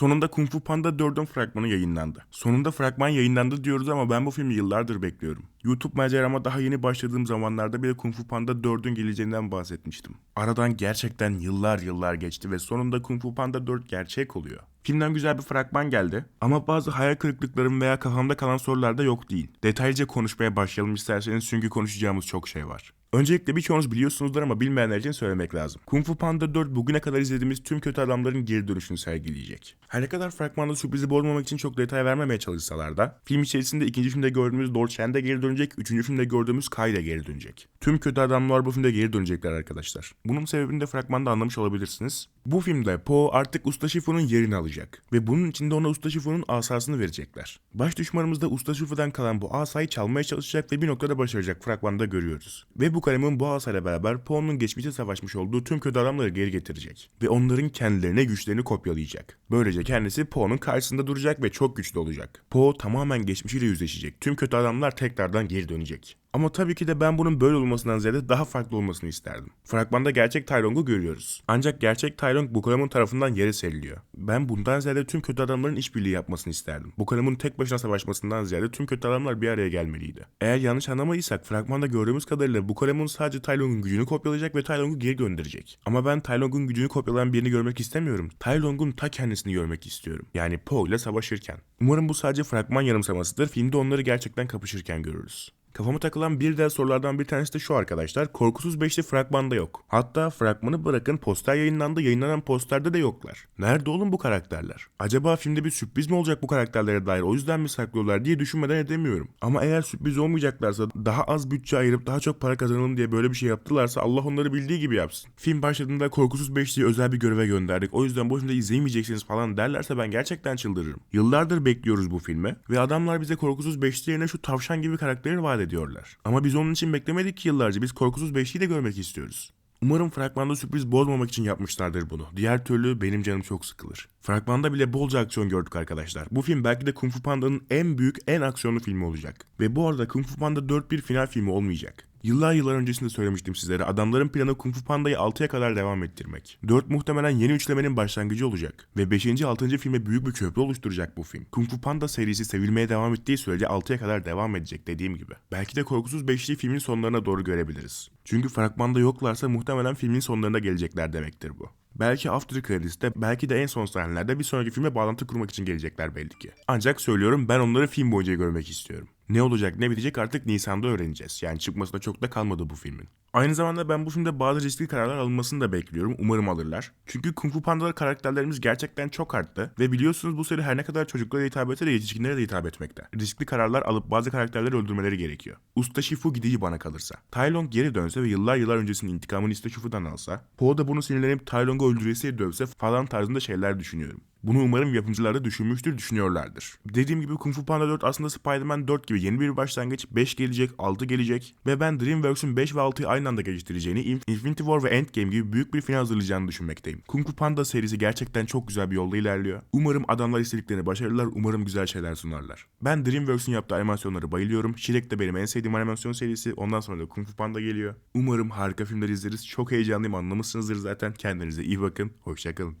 Sonunda Kung Fu Panda 4'ün fragmanı yayınlandı. Sonunda fragman yayınlandı diyoruz ama ben bu filmi yıllardır bekliyorum. YouTube macerama daha yeni başladığım zamanlarda bile Kung Fu Panda 4'ün geleceğinden bahsetmiştim. Aradan gerçekten yıllar yıllar geçti ve sonunda Kung Fu Panda 4 gerçek oluyor. Filmden güzel bir fragman geldi ama bazı hayal kırıklıklarım veya kafamda kalan sorular da yok değil. Detaylıca konuşmaya başlayalım isterseniz çünkü konuşacağımız çok şey var. Öncelikle birçoğunuz biliyorsunuzdur ama bilmeyenler için söylemek lazım. Kung Fu Panda 4 bugüne kadar izlediğimiz tüm kötü adamların geri dönüşünü sergileyecek. Her ne kadar fragmanda sürprizi bozmamak için çok detay vermemeye çalışsalar da film içerisinde ikinci filmde gördüğümüz Shen de geri dönecek, üçüncü filmde gördüğümüz Kai geri dönecek. Tüm kötü adamlar bu filmde geri dönecekler arkadaşlar. Bunun sebebini de fragmanda anlamış olabilirsiniz. Bu filmde Po artık Usta Shifu'nun yerini alacak ve bunun için de ona Usta Shifu'nun asasını verecekler. Baş düşmanımız da Usta Shifu'dan kalan bu asayı çalmaya çalışacak ve bir noktada başaracak fragmanda görüyoruz. Ve bu kalemin bu asayla beraber Po'nun geçmişte savaşmış olduğu tüm kötü adamları geri getirecek. Ve onların kendilerine güçlerini kopyalayacak. Böylece kendisi Po'nun karşısında duracak ve çok güçlü olacak. Po tamamen geçmişiyle yüzleşecek. Tüm kötü adamlar tekrardan geri dönecek. Ama tabii ki de ben bunun böyle olmasından ziyade daha farklı olmasını isterdim. Fragmanda gerçek Tai Lung'u görüyoruz. Ancak gerçek Tai Lung bu kalemun tarafından yere seriliyor. Ben bundan ziyade tüm kötü adamların işbirliği yapmasını isterdim. Bu kalemun tek başına savaşmasından ziyade tüm kötü adamlar bir araya gelmeliydi. Eğer yanlış anlamadıysak fragmanda gördüğümüz kadarıyla bu kalemun sadece Tai Lung'un gücünü kopyalayacak ve Tai Lung'u geri gönderecek. Ama ben Tai Lung'un gücünü kopyalayan birini görmek istemiyorum. Tai Lung'un ta kendisini görmek istiyorum. Yani Po ile savaşırken. Umarım bu sadece fragman yanımsamasıdır. Filmde onları gerçekten kapışırken görürüz. Kafama takılan bir diğer sorulardan bir tanesi de şu arkadaşlar. Korkusuz 5'li fragmanda yok. Hatta fragmanı bırakın poster yayınlandı. Yayınlanan posterde de yoklar. Nerede oğlum bu karakterler? Acaba filmde bir sürpriz mi olacak bu karakterlere dair o yüzden mi saklıyorlar diye düşünmeden edemiyorum. Ama eğer sürpriz olmayacaklarsa daha az bütçe ayırıp daha çok para kazanalım diye böyle bir şey yaptılarsa Allah onları bildiği gibi yapsın. Film başladığında Korkusuz 5'liyi özel bir göreve gönderdik. O yüzden filmde izleyemeyeceksiniz falan derlerse ben gerçekten çıldırırım. Yıllardır bekliyoruz bu filmi ve adamlar bize Korkusuz 5'li yerine şu tavşan gibi karakteri vaat ediyorlar. Ama biz onun için beklemedik ki yıllarca. Biz Korkusuz 5'liyi de görmek istiyoruz. Umarım fragmanda sürpriz bozmamak için yapmışlardır bunu. Diğer türlü benim canım çok sıkılır. Fragmanda bile bolca aksiyon gördük arkadaşlar. Bu film belki de Kung Fu Panda'nın en büyük, en aksiyonlu filmi olacak. Ve bu arada Kung Fu Panda 4 bir final filmi olmayacak. Yıllar yıllar öncesinde söylemiştim sizlere. Adamların planı Kung Fu Panda'yı 6'ya kadar devam ettirmek. 4 muhtemelen yeni üçlemenin başlangıcı olacak. Ve 5. 6. filme büyük bir köprü oluşturacak bu film. Kung Fu Panda serisi sevilmeye devam ettiği sürece 6'ya kadar devam edecek dediğim gibi. Belki de Korkusuz 5'li filmin sonlarına doğru görebiliriz. Çünkü fragmanda yoklarsa muhtemelen filmin sonlarına gelecekler demektir bu. Belki After Credits'te belki de en son sahnelerde bir sonraki filme bağlantı kurmak için gelecekler belli ki. Ancak söylüyorum ben onları film boyunca görmek istiyorum. Ne olacak ne bitecek artık Nisan'da öğreneceğiz. Yani çıkmasına çok da kalmadı bu filmin. Aynı zamanda ben bu filmde bazı riskli kararlar alınmasını da bekliyorum. Umarım alırlar. Çünkü Kung Fu Panda'da karakterlerimiz gerçekten çok arttı. Ve biliyorsunuz bu seri her ne kadar çocuklara hitap etse de yetişkinlere de hitap etmekte. Riskli kararlar alıp bazı karakterleri öldürmeleri gerekiyor. Usta Shifu gidici bana kalırsa. Tai Lung geri dönse ve yıllar yıllar öncesinin intikamını Usta Shifu'dan alsa. Po da bunu sinirlenip Tai Lung'u öldüresiye dövse falan tarzında şeyler düşünüyorum. Bunu umarım yapımcılar da düşünmüştür, düşünüyorlardır. Dediğim gibi Kung Fu Panda 4 aslında Spider-Man 4 gibi yeni bir başlangıç. 5 gelecek, 6 gelecek ve ben DreamWorks'un 5 ve 6'yı aynı anda geliştireceğini, Infinity War ve Endgame gibi büyük bir final hazırlayacağını düşünmekteyim. Kung Fu Panda serisi gerçekten çok güzel bir yolda ilerliyor. Umarım adamlar istediklerini başarırlar, umarım güzel şeyler sunarlar. Ben DreamWorks'un yaptığı animasyonları bayılıyorum. Shrek de benim en sevdiğim animasyon serisi. Ondan sonra da Kung Fu Panda geliyor. Umarım harika filmler izleriz. Çok heyecanlıyım anlamışsınızdır zaten. Kendinize iyi bakın. Hoşçakalın.